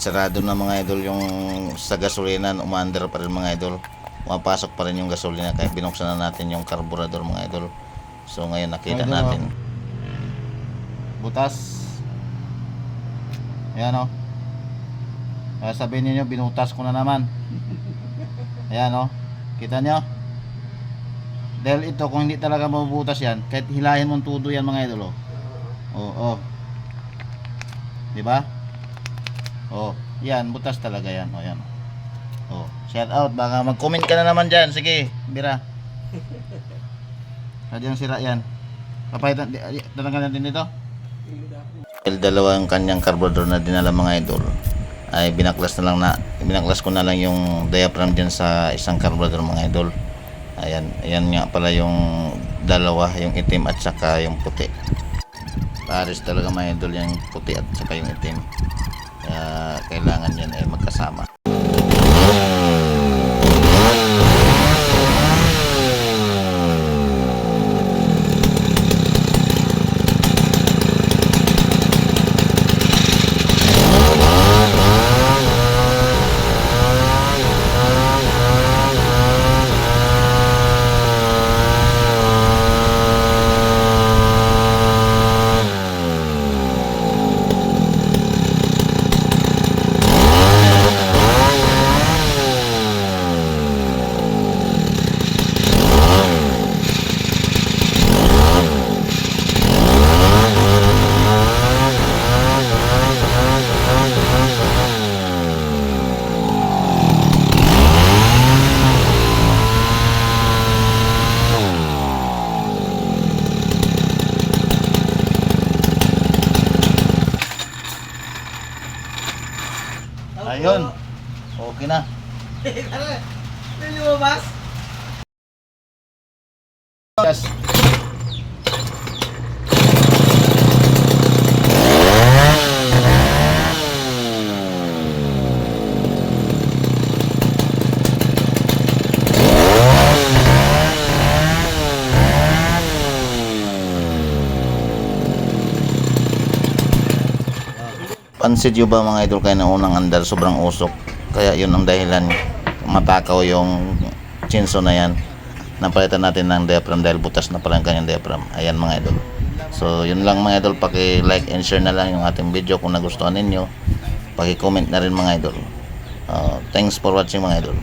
sarado na mga idol yung sa gasolina umaandar pa rin mga idol. Pumapasok pa rin yung gasolina kaya binuksan na natin yung carburetor mga idol. So ngayon nakita Idol, natin. Butas. Ayan o kaya sabihin niyo binutas ko na naman. Ayan o kita nyo dahil ito kung hindi talaga mabubutas yan kahit hilahin mong tudo yan mga idol o oh, oh. di ba oh yan butas talaga yan. O yan. Oh shout out. Baka mag comment ka na naman dyan. Sige bira Sadyang sira yan. Di- tatanggalin natin dito. Dahil dalawa yung kanyang carburetor na dinala mga idol ay binaklas na lang na binaklas ko na lang yung diaphragm dyan sa isang carburetor mga idol. Ayan ayan nga pala yung dalawa yung itim at saka yung puti. Pares talaga mga idol yung puti at saka yung itim kaya kailangan yan ay magkasama ayun. Okay na. Hindi mo ba? yes. Pansit nyo ba mga idol? Kayo na unang andar sobrang usok. Kaya yun ang dahilan. Matakaw yung chinso na yan. Napalitan natin ng diaphragm dahil butas na pala yung kanyang diaphragm. Ayan mga idol. So yun lang mga idol. Paki like and share na lang yung ating video kung nagustuhan ninyo. Paki comment na rin mga idol. Uh, thanks for watching mga idol